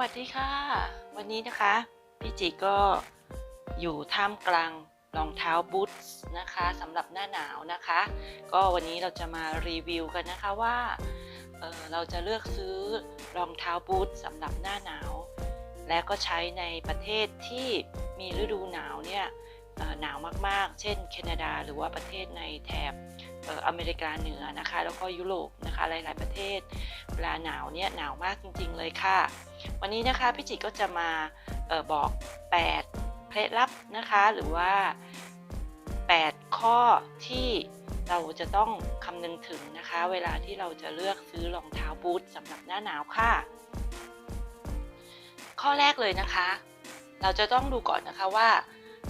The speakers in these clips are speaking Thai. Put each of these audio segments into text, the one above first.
วัสดีค่ะ วันนี้นะคะพี่จิก็อยู่ท่ามกลางรองเท้าบูทส์นะคะสำหรับหน้าหนาวนะคะ ก็วันนี้เราจะมารีวิวกันนะคะว่าเเราจะเลือกซื้อรองเท้าบูทสำหรับหน้าหนาว และก็ใช้ในประเทศที่มีฤดูหนาวเนี่ยหนาวมากๆ เช่น แคนาดาหรือว่าประเทศในแถบเอ่ออเมริกาเหนือนะคะ แล้วก็ยุโรปนะคะหลาย ๆ ประเทศเวลาหนาวเนี่ยหนาวมากจริง ๆ เลยค่ะ วันนี้นะคะพี่จิก็จะมาออบอก 8 เคล็ดลับนะคะ หรือว่า 8 ข้อที่เราจะต้องคำนึงถึงนะคะ เวลาที่เราจะเลือกซื้อรองเท้าบูทสำหรับหน้าหนาวค่ะ ข้อแรกเลยนะคะ เราจะต้องดูก่อนนะคะว่า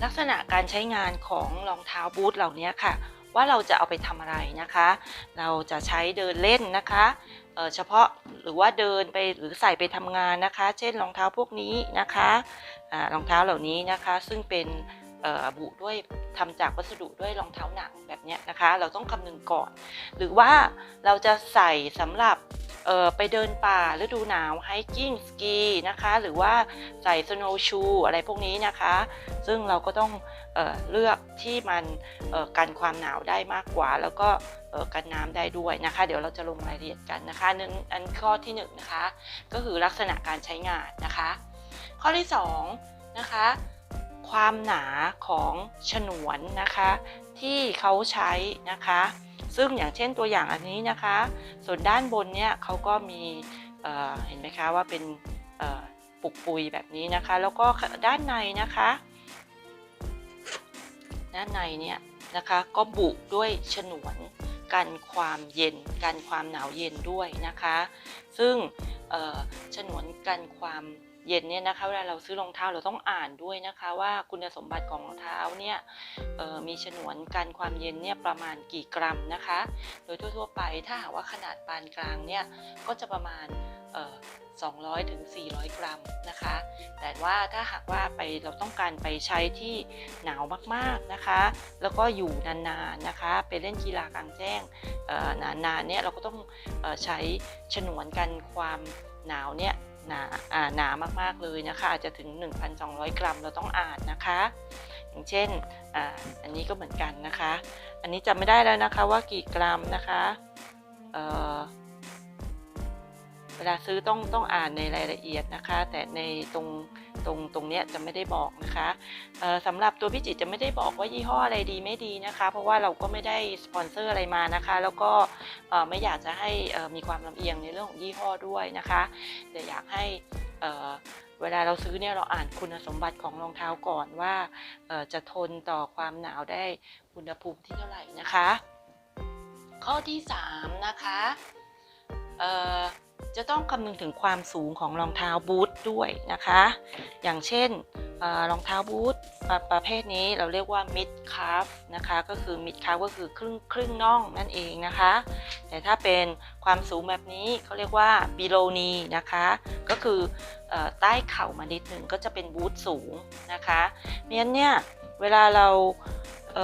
ลักษณะการใช้งานของรองเท้าบูทเหล่านี้ค่ะว่าเราจะเอาไปทำอะไรนะคะ เราจะใช้เดินเล่นนะคะ เฉพาะหรือว่าเดินไปหรือใส่ไปทำงานนะคะ เช่นรองเท้าพวกนี้นะคะรองเท้าเหล่านี้นะคะ ซึ่งเป็นบุด้วยทำจากวัสดุด้วยรองเท้าหนังแบบเนี้ยนะคะ เราต้องคำนึงก่อน หรือว่าเราจะใส่สำหรับ ไปเดินป่าฤดูหนาวไฮกิ้งสกีนะคะ หรือว่าใส่สโนว์ชูอะไรพวกนี้นะคะ ซึ่งเราก็ต้องเออเลือกที่มันกันความหนาวได้มากกว่า แล้วก็กันน้ำได้ด้วยนะคะ เดี๋ยวเราจะลงรายละเอียดกันนะคะนนั้นอันข้อที่1นงนะคะ ก็คือลักษณะการใช้งานนะคะ ข้อที่2นะคะความหนาของฉนวนนะคะ ที่เขาใช้นะคะ ซึ่งอย่างเช่นตัวอย่างอันนี้นะคะ ส่วนด้านบนเนี่ยเขาก็มีเเห็นไหมคะว่าเป็นปุกปุยแบบนี้นะคะ แล้วก็ด้านในนะคะ ด้านในเนี่ยนะคะก็บุด้วยฉนวนกันความเย็นกันความหนาวเย็นด้วยนะคะ ซึ่งฉนวนกันความ เย็นเนี่ยนะคะเวลาเราซื้อรองเท้าเราต้องอ่านด้วยนะคะ ว่าคุณสมบัติของรองเท้าเนี่ยมีฉนวนกันความเย็นเนี่ยประมาณกี่กรัมนะคะ โดยทั่วๆไปถ้าหากว่าขนาดปานกลางเนี่ยก็จะประมาณเอ่อ200ถึง400 กรัมนะคะ แต่ว่าถ้าหากว่าไปเราต้องการไปใช้ที่หนาวมากๆนะคะ แล้วก็อยู่นานๆนะคะ ไปเล่นกีฬากลางแจ้งนานๆเนี่ยเราก็ต้องใช้ฉนวนกันความหนาวเนี่ย หนาอ่าหนามากๆเลยนะคะ อาจจะถึง 1,200 กรัมเราต้องอ่านนะคะ อย่างเช่นอาอันนี้ก็เหมือนกันนะคะ อันนี้จำไม่ได้แล้วนะคะว่ากี่กรัมนะคะเอ่อเวลาซื้อต้องต้องอ่านในรายละเอียดนะคะ แต่ในตรง ตรงตรงเนี้ยจะไม่ได้บอกนะคะสำหรับตัวพี่จิตจะไม่ได้บอกว่ายี่ห้ออะไรดีไม่ดีนะคะ เพราะว่าเราก็ไม่ได้สปอนเซอร์อะไรมานะคะ แล้วก็ไม่อยากจะให้มีความลำเอียงในเรื่องของยี่ห้อด้วยนะคะแต่อยากให้เวลาเราซื้อเนี่ยเราอ่านคุณสมบัติของรองเท้าก่อนว่าจะทนต่อความหนาวได้อุณหภูมิที่เท่าไหร่นะคะ ข้อที่ 3 นะคะ จะต้องคำนึงถึงความสูงของรองเท้าบูทด้วยนะคะ อย่างเช่นเออรองเท้าบูทประประเภทนี้เราเรียกว่า mid calf นะคะก็คือ mid calf ก็คือครึ่งครึ่งน่องนั่นเองนะคะ แต่ถ้าเป็นความสูงแบบนี้เขาเรียกว่า below knee นะคะ ก็คืออใต้เข่ามานิดหนึ่งก็จะเป็นบูทสูงนะคะเพราะฉะนั้นเนี่ยเวลาเราเ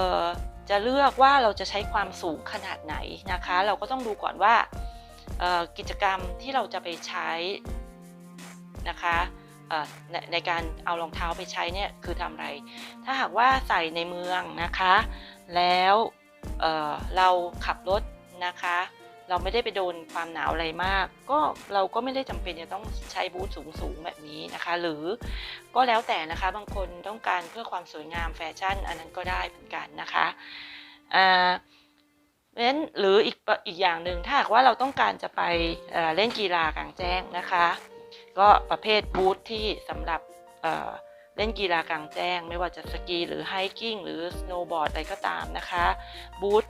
จะเลือกว่าเราจะใช้ความสูงขนาดไหนนะคะ เราก็ต้องดูก่อนว่า กิจกรรมที่เราจะไปใช้นะคะในในการเอารองเท้าไปใช้เนี่ยคือทำอะไร ถ้าหากว่าใส่ในเมืองนะคะ แล้วเเราขับรถนะคะ เราไม่ได้ไปโดนความหนาวอะไรมาก ก็เราก็ไม่ได้จำเป็นจะต้องใช้บูทสูงๆแบบนี้นะคะ หรือก็แล้วแต่นะคะบางคนต้องการเพื่อความสวยงามแฟชั่น อันนั้นก็ได้เหมือนกันนะคะ เพราะฉะนั้นหรืออีกอีกอย่างหนึ่งถ้าหากว่าเราต้องการจะไปเเล่นกีฬากลางแจ้งนะคะ ก็ประเภทบูทที่สำหรับเเล่นกีฬากลางแจ้ง ไม่ว่าจะสกีหรือไฮกิ้งหรือสโนว์บอร์ดอะไรก็ตามนะคะบูท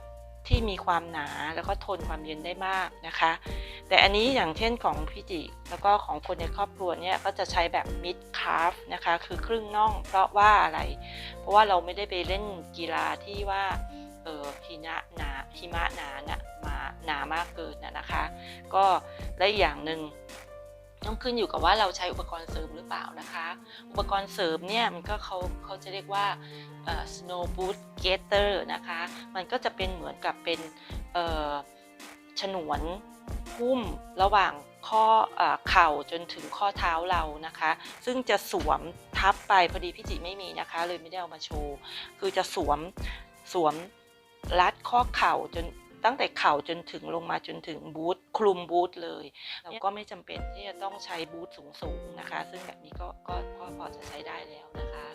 ที่มีความหนาแล้วก็ทนความเย็นได้มากนะคะ แต่อันนี้อย่างเช่นของพี่จิแล้วก็ของคนในครอบครัวเนี่ยก็จะใช้แบบ mid calf นะคะ คือครึ่งน่องเพราะว่าอะไร เพราะว่าเราไม่ได้ไปเล่นกีฬาที่ว่า ออหิมะหนาหิมะหนานะมาหนามากเกินนะนะคะ ก็และอย่างหนึ่งต้องขึ้นอยู่กับว่าเราใช้อุปกรณ์เสริมหรือเปล่านะคะ อุปกรณ์เสริมเนี่ยมันก็เขาเขาจะเรียกว่า snow boot gaiter นะคะ มันก็จะเป็นเหมือนกับเป็นฉนวนหุ้มระหว่างข้อเอเข่าจนถึงข้อเท้าเรานะคะ ซึ่งจะสวมทับไปพอดีพี่จิไม่มีนะคะ เลยไม่ได้เอามาโชว์ คือจะสวมสวม รัดข้อเข่าจนตั้งแต่เข่าจนถึงลงมาจนถึงบูทคลุมบูทเลยเราก็ไม่จำเป็นที่จะต้องใช้บูทสูงๆนะคะ ซึ่งแบบนี้ก็ก็ก็พอจะใช้ได้แล้วนะคะ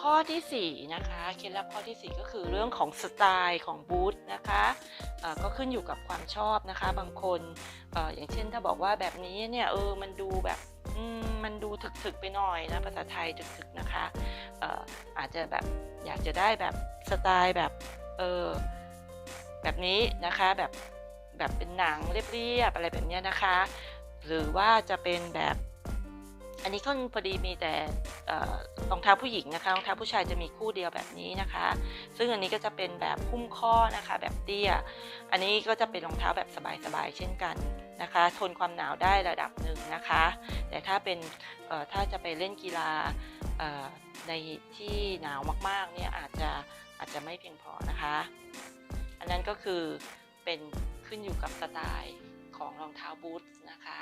ข้อที่4นะคะเคล็ดลับข้อที่ 4 ก็คือเรื่องของสไตล์ของบูทนะคะเอ่อก็ขึ้นอยู่กับความชอบนะคะ บางคนเอออย่างเช่นถ้าบอกว่าแบบนี้เนี่ยเออมันดูแบบอื มันดูถึกๆไปหน่อยนะภาษาไทยถึกๆนะคะอออาจจะแบบอยากจะได้แบบสไตล์แบบเออแบบนี้นะคะแบบแบบเป็นหนังเรียบๆอะไรแบบนี้นะคะ หรือว่าจะเป็นแบบอันนี้ก็พอดีมีแต่เอ่อรองเท้าผู้หญิงนะคะรองเท้าผู้ชายจะมีคู่เดียวแบบนี้นะคะ ซึ่งอันนี้ก็จะเป็นแบบหุ้มข้อนะคะแบบเตี้ย อันนี้ก็จะเป็นรองเท้าแบบสบายๆเช่นกัน นะคะทนความหนาวได้ระดับหนึ่งนะคะ แต่ถ้าเป็นถ้าจะไปเล่นกีฬาในที่หนาวมากๆเนี่ยอาจจะอาจจะไม่เพียงพอนะคะ อันนั้นก็คือเป็นขึ้นอยู่กับสไตล์ของรองเท้าบูทนะคะ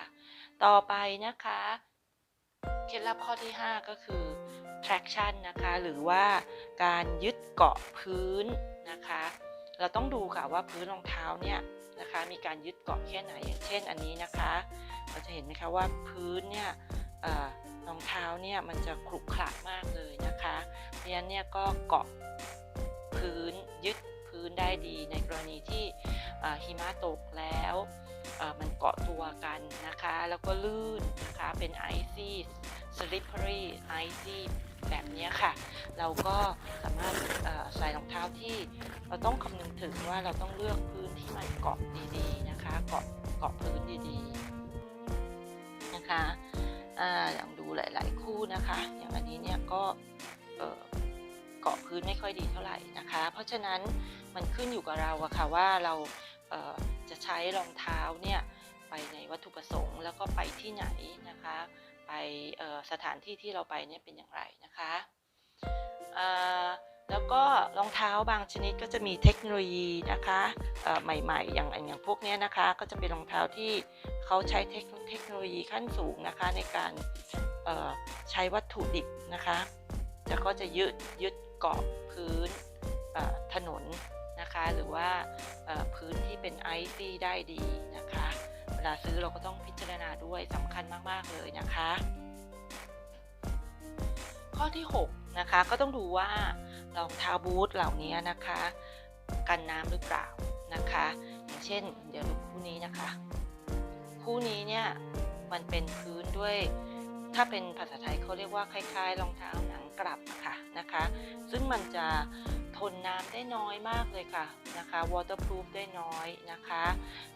ต่อไปนะคะเคล็ดลับข้อที่ 5 ก็คือ traction นะคะหรือว่าการยึดเกาะพื้นนะคะ เราต้องดูค่ะว่าพื้นรองเท้าเนี่ย นะคะ มีการยึดเกาะแค่ไหนอย่างเช่นอันนี้นะคะ เราจะเห็นไหมคะว่าพื้นเนี่ยเอ่อรองเท้าเนี่ยมันจะขรุขระมากเลยนะคะเพราะฉะนั้นเนี่ยก็เกาะพื้นยึดพื้นได้ดีในกรณีที่หิมะตกแล้วมันเกาะตัวกันนะคะ แล้วก็ลื่นนะคะเป็น icy slippery icy แบบนี้ค่ะ เราก็สามารถใส่รองเท้าที่เราต้องคำนึงถึงว่าเราต้องเลือกพื้นที่มันเกาะดีๆนะคะ เกาะเกาะพื้นดีๆนะคะออย่างดูหลาย ๆ คู่นะคะ อย่างอันนี้เนี่ยก็เกาะพื้นไม่ค่อยดีเท่าไหร่นะคะ เพราะฉะนั้นมันขึ้นอยู่กับเราอะค่ะว่าเราเจะใช้รองเท้าเนี่ย ในวัตถุประสงค์ แล้วก็ไปที่ไหนนะคะ ไปสถานที่ที่เราไปเนี่ยเป็นอย่างไรนะคะแล้วก็รองเท้าบางชนิดก็จะมีเทคโนโลยีนะคะใหม่ๆ อย่างอย่างพวกนี้นะคะ ก็จะเป็นรองเท้าที่เขาใช้เทคโนโลยีขั้นสูงนะคะ ในการใช้วัตถุดิบนะคะแล้วก็จะยึดยึดเกาะพื้นถนนนะคะ หรือว่าพื้นที่เป็นไอซี่ได้ดีนะคะ ลาซื้อเราก็ต้องพิจารณาด้วยสำคัญมาก ๆ เลยนะคะ ข้อที่6นะคะก็ต้องดูว่ารองเท้าบูทเหล่านี้นะคะ กันน้ำหรือเปล่านะคะ อย่างเช่น เดี๋ยวดูคู่นี้นะคะ คู่นี้เนี่ยมันเป็นพื้นด้วย ถ้าเป็นภาษาไทยเขาเรียกว่าคล้าย ๆ รองเท้าหนังกลับะค่ะนะคะ ซึ่งมันจะ ทนน้ำได้น้อยมากเลยค่ะนะคะ waterproof ได้น้อยนะคะ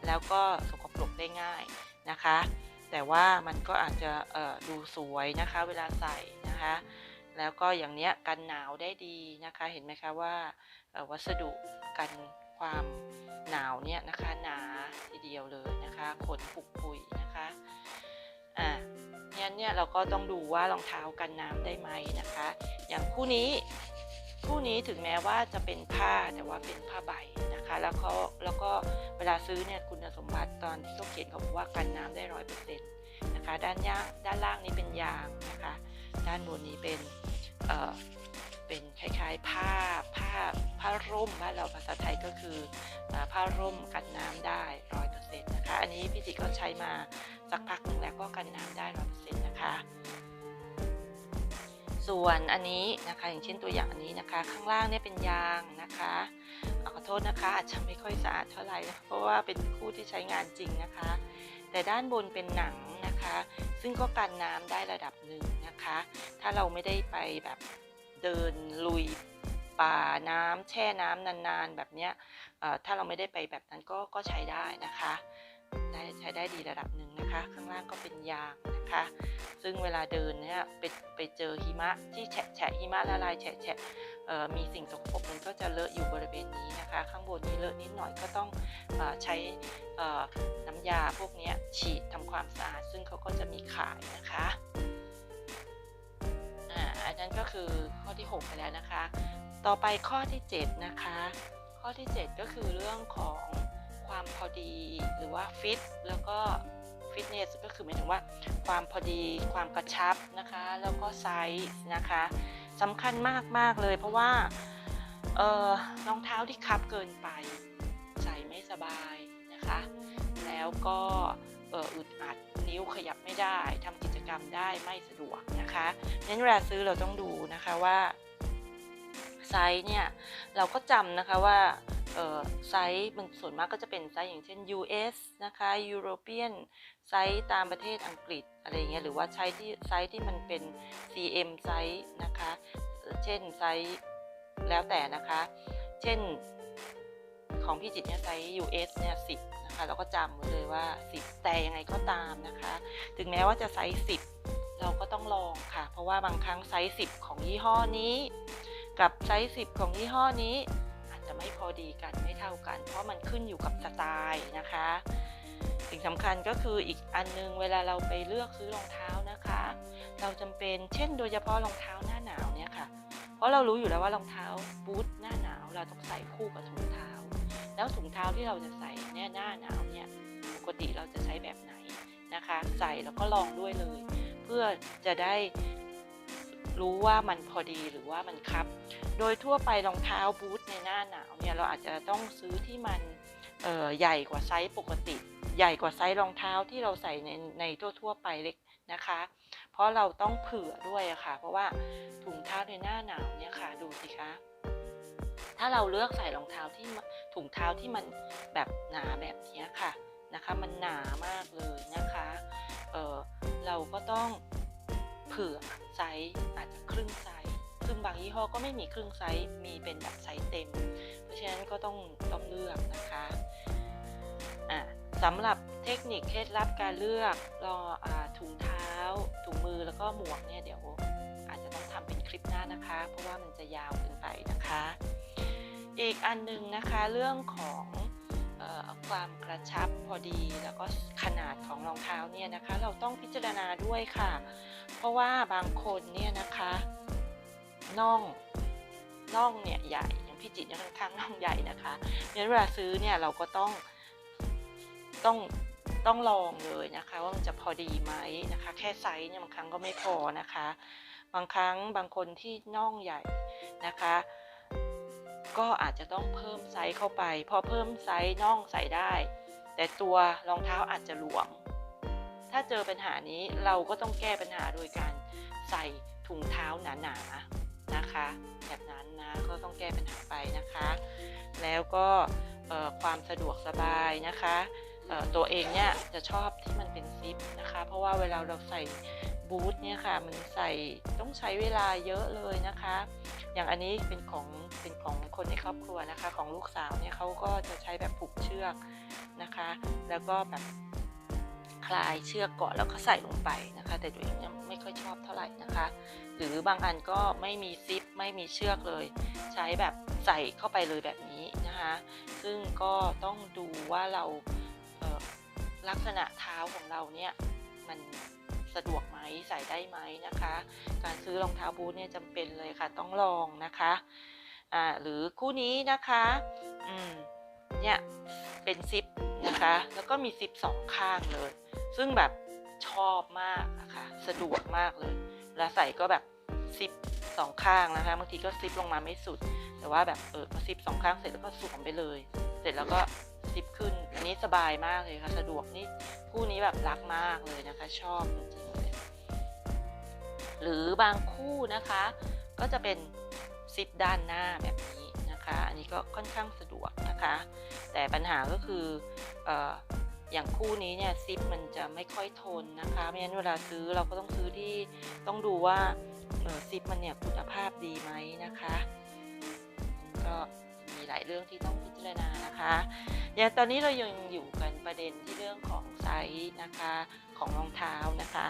แล้วก็สกปรกได้ง่ายนะคะ แต่ว่ามันก็อาจจะดูสวยนะคะเวลาใส่นะคะ แล้วก็อย่างเนี้ยกันหนาวได้ดีนะคะ เห็นไหมคะว่าวัสดุกันความหนาวเนี่ยนะคะหนาทีเดียวเลยนะคะขนปุกปุยนะคะอ่าเนี่ยเนี่ยเราก็ต้องดูว่ารองเท้ากันน้ำได้ไหมนะคะ อย่างคู่นี้ คู่นี้ถึงแม้ว่าจะเป็นผ้าแต่ว่าเป็นผ้าใบนะคะ แล้วเขาแล้วก็เวลาซื้อเนี่ยคุณสมบัติตอนที่เขาเขียนเขาบอกว่ากันน้ำได้ร้อยเปอร์เซ็นต์นะคะด้านย่างด้านล่างนี้เป็นยางนะคะ ด้านบนนี้เป็นเอ่อเป็นคล้ายๆผ้าผ้าผ้าร่มบ้านเราภาษาไทยก็คือผ้าร่มกันน้ำได้ร้อยเปอร์เซ็นต์นะคะ อันนี้พี่ติก็ใช้มาสักพักหนึ่งแล้วก็กันน้ำได้ร้อยเปอร์เซ็นต์นะคะ ส่วนอันนี้นะคะ อย่างเช่นตัวอย่างอันนี้นะคะ ข้างล่างเนี่ยเป็นยางนะคะขอโทษนะคะ อาจจะไม่ค่อยสะอาดเท่าไหร่นะเพราะว่าเป็นคู่ที่ใช้งานจริงนะคะ แต่ด้านบนเป็นหนังนะคะ ซึ่งก็กันน้ำได้ระดับหนึ่งนะคะ ถ้าเราไม่ได้ไปแบบเดินลุยป่าน้ำแช่น้ำนานๆ แบบเนี้ยถ้าเราไม่ได้ไปแบบนั้นก็ก็ใช้ได้นะคะ ได้ใช้ได้ดีระดับหนึ่งนะคะ ข้างล่างก็เป็นยางนะคะ ซึ่งเวลาเดินเนี่ยไปไปเจอหิมะที่แฉะแฉะหิมะละลายแฉะแฉะมีสิ่งสกปรกมันก็จะเลอะอยู่บริเวณนี้นะคะ ข้างบนนี้เลอะนิดหน่อยก็ต้องอใช้น้ำยาพวกนี้ฉีดทำความสะอาด ซึ่งเขาก็จะมีขายนะคะอันนั้นก็คือข้อที่ 6 ไปแล้วนะคะ ต่อไปข้อที่ 7 นะคะ ข้อที่ 7 ก็คือเรื่องของ ความพอดีหรือว่าฟิตแล้วก็ฟิตเนสก็คือหมายถึงว่าความพอดีความกระชับนะคะ แล้วก็ไซส์นะคะสำคัญมากมากๆเลยเพราะว่าเออรองเท้าที่คับเกินไป ใส่ไม่สบายนะคะ แล้วก็เอออึดอัดนิ้วขยับไม่ได้ทำกิจกรรมได้ไม่สะดวกนะคะงั้นเวลาซื้อเราต้องดูนะคะว่าไซส์เนี่ยเราก็จำนะคะว่า ไซส์มันส่วนมากก็จะเป็นไซส์อย่างเช่น US นะคะ European ไซส์ตามประเทศอังกฤษอะไรเงี้ยหรือว่าไซส์ที่ไซส์ที่มันเป็น CM ไซส์นะคะ เช่นไซส์แล้วแต่นะคะ เช่นของพี่จิตเนี่ยไซส์ US เนี่ย10นะคะเราก็จำไว้เลยว่า 10 แต่ยังไงก็ตามนะคะ ถึงแม้ว่าจะไซส์10 เราก็ต้องลองค่ะ เพราะว่าบางครั้งไซส์10 ของยี่ห้อนี้ กับไซส์10 ของยี่ห้อนี้ ไม่พอดีกันไม่เท่ากัน เพราะมันขึ้นอยู่กับสไตล์นะคะ สิ่งสำคัญก็คืออีกอันนึงเวลาเราไปเลือกซื้อรองเท้านะคะ เราจำเป็นเช่นโดยเฉพาะรองเท้าหน้าหนาวเนี่ยค่ะ เพราะเรารู้อยู่แล้วว่ารองเท้าบูทหน้าหนาวเราต้องใส่คู่กับถุงเท้า แล้วถุงเท้าที่เราจะใส่เนี่ยหน้าหนาวเนี่ยปกติเราจะใช้แบบไหนนะคะ ใส่แล้วก็ลองด้วยเลย เพื่อจะได้ รู้ว่ามันพอดีหรือว่ามันคับ โดยทั่วไปรองเท้าบูทในหน้าหนาวเนี่ยเราอาจจะต้องซื้อที่มันใหญ่กว่าไซส์ปกติ ใหญ่กว่าไซส์รองเท้าที่เราใส่ในในทั่วๆไปเล็กนะคะ เพราะเราต้องเผื่อด้วยอะค่ะ เพราะว่าถุงเท้าในหน้าหนาวเนี่ยค่ะดูสิคะถ้าเราเลือกใส่รองเท้าที่ถุงเท้าที่มันแบบหนาแบบนี้ค่ะนะคะ มันหนามากเลยนะคะเเราก็ต้อง เผื่อไซส์อาจจะครึ่งไซส์ซึ่งบางยี่ห้อก็ไม่มีครึ่งไซส์มีเป็นแบบไซส์เต็ม เพราะฉะนั้นก็ต้องต้องเลือกนะคะอะสำหรับเทคนิคเคล็ดลับการเลือกรออถุงเท้า ถุงมือแล้วก็หมวกเนี่ยเดี๋ยวอาจจะต้องทำเป็นคลิปหน้านะคะ เพราะว่ามันจะยาวเกินไปนะคะ อีกอันหนึงนะคะเรื่องของ ความกระชับพอดี แล้วก็ขนาดของรองเท้าเนี่ยนะคะ เราต้องพิจารณาด้วยค่ะ เพราะว่าบางคนเนี่ยนะคะน่องน่องเนี่ยใหญ่อย่างพี่จิตเนี่ยค่อนข้างน่องใหญ่นะคะเพราะฉะนั้นเวลาซื้อเนี่ยเราก็ต้องต้องต้องลองเลยนะคะ ว่ามันจะพอดีไหมนะคะ แค่ไซส์เนี่ยบางครั้งก็ไม่พอนะคะ บางครั้งบางคนที่น่องใหญ่นะคะ ก็อาจจะต้องเพิ่มไซส์เข้าไป พอเพิ่มไซส์น่องใส่ได้ แต่ตัวรองเท้าอาจจะหลวม ถ้าเจอปัญหานี้เราก็ต้องแก้ปัญหาโดยการใส่ถุงเท้าหนาๆนะคะ แบบนั้นนะก็ต้องแก้ปัญหาไปนะคะ แล้วก็ความสะดวกสบายนะคะ ตัวเองเนี่ยจะชอบที่มันเป็นซิปนะคะ เพราะว่าเวลาเราใส่บูทเนี่ยค่ะมันใส่ต้องใช้เวลาเยอะเลยนะคะ อย่างอันนี้เป็นของเป็นของคนในครอบครัวนะคะ ของลูกสาวเนี่ยเขาก็จะใช้แบบผูกเชือกนะคะ แล้วก็แบบคลายเชือกเก่อนแล้วก็ใส่ลงไปนะคะ แต่ตัวเองเนี่ยไม่ค่อยชอบเท่าไหร่นะคะ หรือบางอันก็ไม่มีซิปไม่มีเชือกเลย ใช้แบบใส่เข้าไปเลยแบบนี้นะคะ ซึ่งก็ต้องดูว่าเรา ลักษณะเท้าของเราเนี่ยมันสะดวกไหมใส่ได้ไหมนะคะ การซื้อรองเท้าบูทเนี่ยจำเป็นเลยค่ะต้องลองนะคะอ่าหรือคู่นี้นะคะอืมเนี่ยเป็นซิปนะคะ แล้วก็มีซิปสองข้างเลย ซึ่งแบบชอบมากนะคะสะดวกมากเลยเวลาใส่ก็แบบซิปสองข้างนะคะบางทีก็ซิปลงมาไม่สุด แต่ว่าแบบเออพอซิปสองข้างเสร็จแล้วก็สวมไปเลย เสร็จแล้วก็ ซิปขึ้น อันนี้สบายมากเลยค่ะสะดวกนี่คู่นี้แบบรักมากเลยนะคะ ชอบจริงๆเลยหรือบางคู่นะคะ ก็จะเป็นซิปด้านหน้าแบบนี้นะคะ อันนี้ก็ค่อนข้างสะดวกนะคะ แต่ปัญหาก็คือออย่างคู่นี้เนี่ยซิปมันจะไม่ค่อยทนนะคะไม่งั้นเวลาซื้อเราก็ต้องซื้อที่ต้องดูว่าซิปมันเนี่ยคุณภาพดีไหมนะคะ ก็ หลายเรื่องที่ต้องพิจารณานะคะอย่างตอนนี้เรายังอยู่กันประเด็นที่เรื่องของไซส์นะคะของรองเท้านะคะ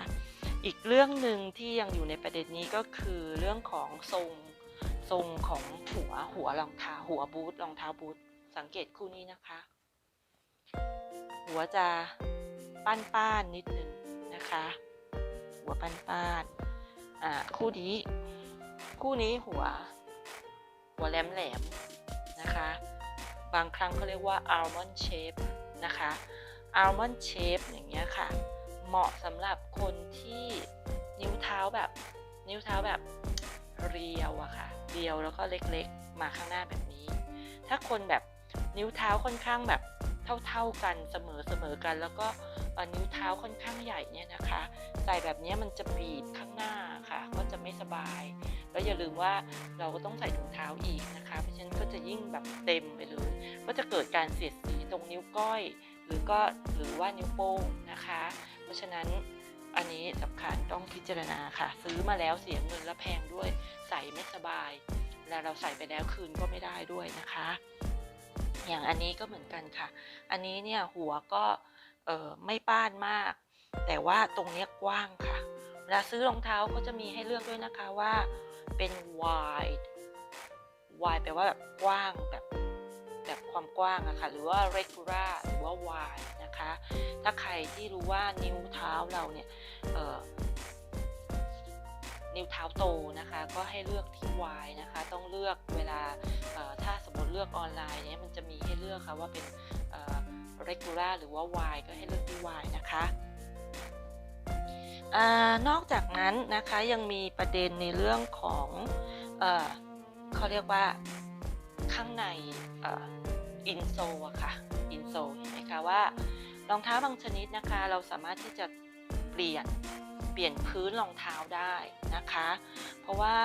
อีกเรื่องหนึ่งที่ยังอยู่ในประเด็นนี้ก็คือเรื่องของทรงทรงของหัวหัวรองเท้าหัวบูทรองเท้าบูทสังเกตคู่นี้นะคะ หัวจะป้านป้านๆนิดนึงนะคะ หัวป้านป้านๆอ่าคู่นี้คู่นี้หัว หัวแหลมแหลม นะคะ บางครั้งเขาเรียกว่า almond shape นะคะ almond shape อย่างเงี้ยค่ะ เหมาะสำหรับคนที่นิ้วเท้าแบบ นิ้วเท้าแบบเรียวอะค่ะ เรียวแล้วก็เล็กๆ มาข้างหน้าแบบนี้ ถ้าคนแบบนิ้วเท้าค่อนข้างแบบเท่าๆกันเสมอๆกัน แล้วก็นิ้วเท้าค่อนข้างใหญ่เนี่ยนะคะ ใส่แบบนี้มันจะบีบข้างหน้าค่ะ ก็จะไม่สบาย แล้วอย่าลืมว่าเราก็ต้องใส่ถุงเท้าอีกนะคะ เพราะฉะนั้นก็จะยิ่งแบบเต็มไปเลย ก็จะเกิดการเสียดสีตรงนิ้วก้อย หรือก็หรือว่านิ้วโป้งนะคะ เพราะฉะนั้นอันนี้สำคัญต้องพิจารณาค่ะ ซื้อมาแล้วเสียเงินและแพงด้วยใส่ไม่สบายแล้วเราใส่ไปแล้วคืนก็ไม่ได้ด้วยนะคะ อย่างอันนี้ก็เหมือนกันค่ะ อันนี้เนี่ยหัวก็ไม่ป้านมาก แต่ว่าตรงนี้กว้างค่ะ เวลาซื้อรองเท้าก็จะมีให้เลือกด้วยนะคะว่าเป็น wide wide แปลว่าแบบกว้างแบบแบบความกว้างอะค่ะหรือว่า regular หรือว่า wide นะคะ ถ้าใครที่รู้ว่านิ้วเท้าเราเนี่ยนิ้วเท้าโตนะคะ ก็ให้เลือกที่ wide นะคะ ต้องเลือกเวลาถ้าสมมติเลือกออนไลน์เนี่ยมันจะมีให้เลือกค่ะว่าเป็น regular หรือว่า wide ก็ให้เลือกที่ wide นะคะ อนอกจากนั้นนะคะยังมีประเด็นในเรื่องของเอเขาเรียกว่าข้างในอินโซอะค่ะอินโซเห็นไหมคะว่ารองเท้าบางชนิดนะคะเราสามารถที่จะเปลี่ยนเปลี่ยนพื้นรองเท้าได้นะคะ เพราะว่า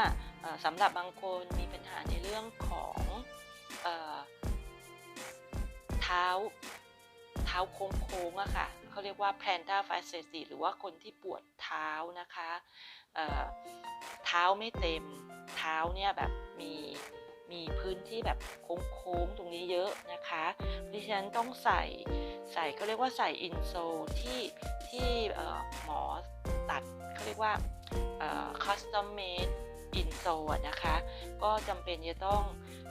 สำหรับบางคนมีปัญหาในเรื่องของเออเท้าเท้าโค้งๆอะค่ะ เขาเรียกว่า plantar fasciitis หรือว่าคนที่ปวดเท้านะคะเอ่อเท้าไม่เต็มเท้าเนี่ยแบบมีมีพื้นที่แบบโค้งๆตรงนี้เยอะนะคะดิฉันต้องใส่ใส่เขาเรียกว่าใส่อินโซที่ที่หมอตัดเขาเรียกว่า custom made อินโซนะคะ ก็จำเป็นจะต้อง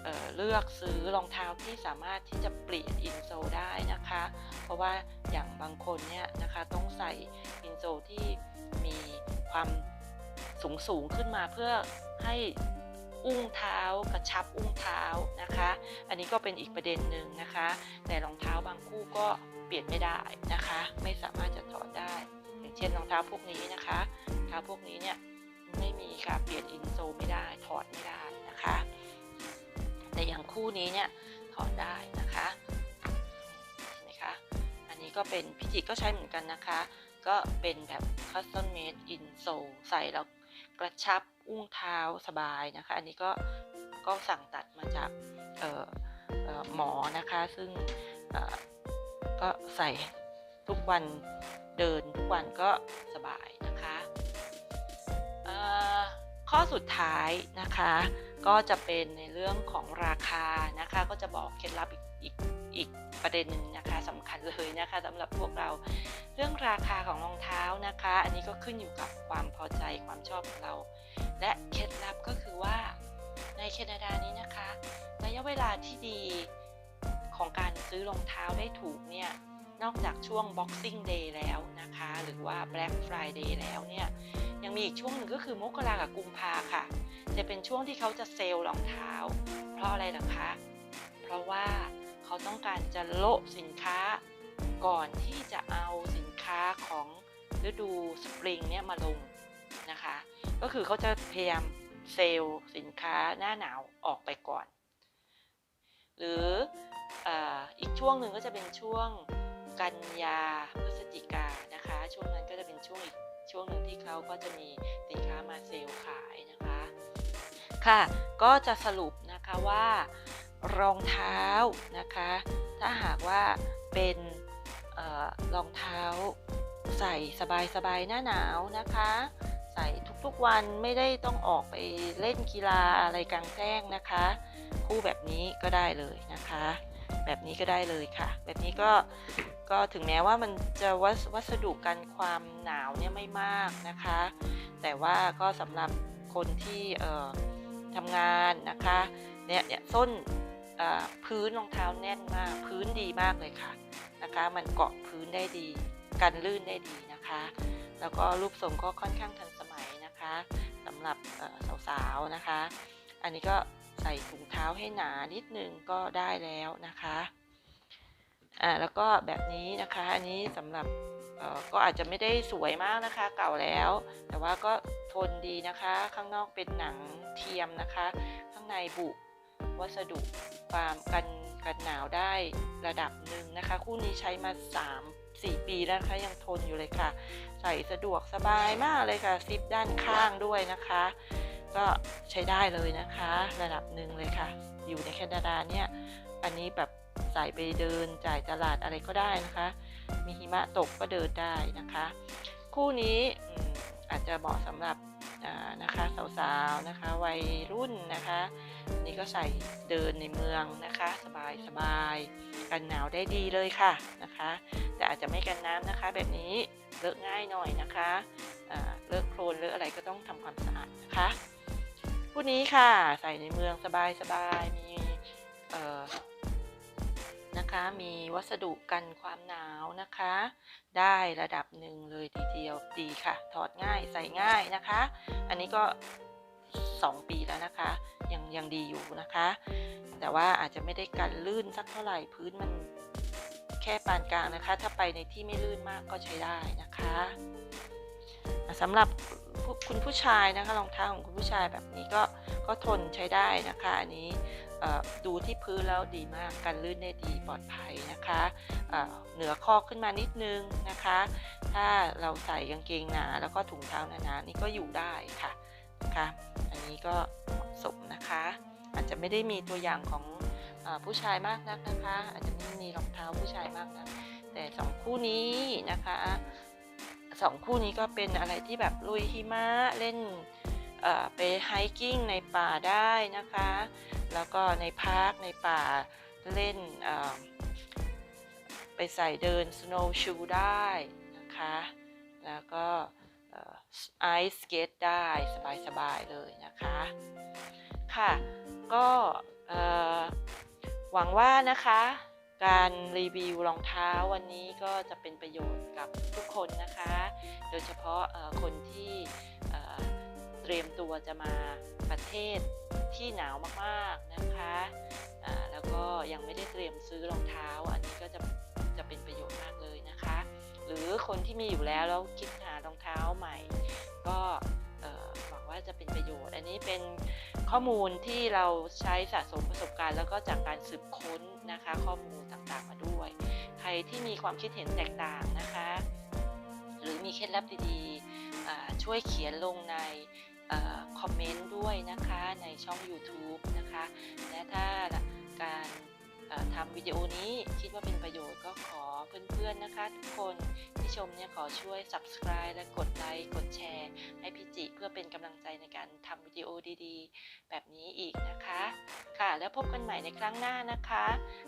เเลือกซื้อรองเท้าที่สามารถที่จะเปลี่ยนอินโซได้นะคะ เพราะว่าอย่างบางคนเนี่ยนะคะต้องใส่อินโซที่มีความสูงสูงขึ้นมาเพื่อให้อุ้งเท้ากระชับอุ้งเท้านะคะ อันนี้ก็เป็นอีกประเด็นหนึ่งนะคะ แต่รองเท้าบางคู่ก็เปลี่ยนไม่ได้นะคะ ไม่สามารถจะถอดได้ อย่างเช่นรองเท้าพวกนี้นะคะรองเท้าพวกนี้เนี่ยไม่มีค่ะเปลี่ยนอินโซไม่ได้ถอดไม่ได้นะคะ แต่อย่างคู่นี้เนี่ยถอดได้นะคะเห็นไหมคะ อันนี้ก็เป็นพิจิตก็ใช้เหมือนกันนะคะ ก็เป็นแบบ custom made insole ใส่แล้วกระชับอุ้งเท้าสบายนะคะ อันนี้ก็ก็สั่งตัดมาจากเออเออหมอนะคะ ซึ่งเออก็ใส่ทุกวันเดินทุกวันก็สบายนะคะเอ่อข้อสุดท้ายนะคะ ก็จะเป็นในเรื่องของราคานะคะ ก็จะบอกเคล็ดลับอีกอีกอีกประเด็นหนึ่งนะคะสำคัญเลยนะคะสำหรับพวกเราเรื่องราคาของรองเท้านะคะ อันนี้ก็ขึ้นอยู่กับความพอใจความชอบของเรา และเคล็ดลับก็คือว่าในแคนาดานี้นะคะระยะเวลาที่ดีของการซื้อรองเท้าได้ถูกเนี่ยนอกจากช่วง Boxing Day แล้วนะคะ หรือว่า Black Friday แล้วเนี่ยยังมีอีกช่วงหนึ่งก็คือมกรากับกุมภาค่ะ จะเป็นช่วงที่เขาจะเซลล์รองเท้า เพราะอะไรล่ะคะ เพราะว่าเขาต้องการจะโละสินค้า ก่อนที่จะเอาสินค้าของฤดูสปริงเนี่ยมาลงนะคะ ก็คือเขาจะพยายามเซลล์สินค้าหน้าหนาวออกไปก่อน หรืออออีกช่วงหนึ่งก็จะเป็นช่วงกันยาพฤศจิกานะคะ ช่วงนั้นก็จะเป็นช่วงอีกช่วงหนึ่งที่เขาก็จะมีสินค้ามาเซลล์ขายนะ ค่ะ ก็จะสรุปนะคะว่ารองเท้านะคะ ถ้าหากว่าเป็นออรองเท้าใส่สบายๆหน้าหนาวนะคะ ใส่ทุกๆวันไม่ได้ต้องออกไปเล่นกีฬาอะไรกลางแจ้งนะคะ คู่แบบนี้ก็ได้เลยนะคะ แบบนี้ก็ได้เลยค่ะ แบบนี้ก็ก็ถึงแม้ว่ามันจะวัสวัสดุกันความหนาวเนี่ยไม่มากนะคะ แต่ว่าก็สำหรับคนที่เอ่อ ทำงานนะคะเนี่ยเนี่ยส้นพื้นรองเท้าแน่นมาก พื้นดีมากเลยค่ะนะคะ มันเกาะพื้นได้ดีกันลื่นได้ดีนะคะ แล้วก็รูปทรงก็ค่อนข้างทันสมัยนะคะสำหรับสาวๆนะคะ อันนี้ก็ใส่ถุงเท้าให้หนานิดนึงก็ได้แล้วนะคะอ่าแล้วก็แบบนี้นะคะอันนี้สำหรับ ก็อาจจะไม่ได้สวยมากนะคะ เก่าแล้ว แต่ว่าก็ทนดีนะคะ ข้างนอกเป็นหนังเทียมนะคะ ข้างในบุวัสดุความกันกันหนาวได้ระดับหนึ่งนะคะ คู่นี้ใช้มา 3 4 ปีแล้วนะคะยังทนอยู่เลยค่ะ ใส่สะดวกสบายมากเลยค่ะซิปด้านข้างด้วยนะคะ ก็ใช้ได้เลยนะคะ ระดับหนึ่งเลยค่ะ อยู่ในแคนาดาเนี่ย อันนี้แบบใส่ไปเดินจ่ายตลาดอะไรก็ได้นะคะ มีหิมะตกก็เดินได้นะคะ คู่นี้อาจจะเหมาะสำหรับนะคะสาวๆนะคะวัยรุ่นนะคะนนี้ก็ใส่เดินในเมืองนะคะ สบายสบายกันหนาวได้ดีเลยค่ะนะคะ แต่อาจจะไม่กันน้ำนะคะ แบบนี้เลอะง่ายหน่อยนะคะเลอะโคลนเลอะอะไรก็ต้องทำความสะอาดนะคะคู่นี้ค่ะใส่ในเมืองสบายสบายมี นะคะ มีวัสดุกันความหนาวนะคะ ได้ระดับหนึ่งเลยทีเดียวดีค่ะ ถอดง่ายใส่ง่ายนะคะ อันนี้ก็ 2 ปีแล้วนะคะ ยังยังดีอยู่นะคะ แต่ว่าอาจจะไม่ได้กันลื่นสักเท่าไหร่พื้นมันแค่ปานกลางนะคะ ถ้าไปในที่ไม่ลื่นมากก็ใช้ได้นะคะสำหรับคุณผู้ชายนะคะรองเท้าของคุณผู้ชายแบบนี้ก็ก็ทนใช้ได้นะคะ อันนี้ ดูที่พื้นแล้วดีมากกันลื่นได้ดีปลอดภัยนะคะเอ่อเหนือข้อขึ้นมานิดนึงนะคะ ถ้าเราใส่กางเกงหนาแล้วก็ถุงเท้าหนาๆนี่ก็อยู่ได้ค่ะนะคะอันนี้ก็เหมาะสมนะคะ อาจจะไม่ได้มีตัวอย่างของอผู้ชายมากนักนะคะ อาจจะไม่มีรองเท้าผู้ชายมากนักแต่สองคู่นี้นะคะสองคู่นี้ก็เป็นอะไรที่แบบลุยหิมะเล่น ไปไฮกิ้งในป่าได้นะคะ แล้วก็ในพาร์คในป่าเล่นไปใส่เดิน snow shoe ได้นะคะ แล้วก็ไอซ์สเกตได้สบายๆเลยนะคะ ค่ะ ก็หวังว่านะคะการรีวิวรองเท้าวันนี้ก็จะเป็นประโยชน์กับทุกคนนะคะ โดยเฉพาะคนที่ เตรียมตัวจะมาประเทศที่หนาวมากๆนะคะแล้วก็ยังไม่ได้เตรียมซื้อรองเท้า อันนี้ก็จะจะเป็นประโยชน์มากเลยนะคะ หรือคนที่มีอยู่แล้วแล้วคิดหารองเท้าใหม่ ก็หวังว่าจะเป็นประโยชน์ อันนี้เป็นข้อมูลที่เราใช้สะสมประสบการณ์ แล้วก็จากการสืบค้นนะคะ ข้อมูลต่างๆมาด้วย ใครที่มีความคิดเห็นแตกต่างนะคะ หรือมีเคล็ดลับดีๆช่วยเขียนลงใน คอมเมนต์ด้วยนะคะในช่อง YouTube นะคะ และถ้าการทำวิดีโอนี้คิดว่าเป็นประโยชน์ก็ขอเพื่อนๆนะคะ ทุกคนที่ชมเนี่ยขอช่วย subscribe และกดไลค์กดแชร์ให้พี่จิเพื่อเป็นกำลังใจในการทำวิดีโอดีๆ แบบนี้อีกนะคะ ค่ะแล้วพบกันใหม่ในครั้งหน้านะคะ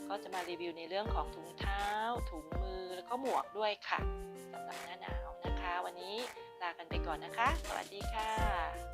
ก็จะมารีวิวในเรื่องของถุงเท้า ถุงมือแล้วก็หมวกด้วยค่ะ สำหรับหน้าหนาวนะคะ วันนี้ลากันไปก่อนนะคะ สวัสดีค่ะ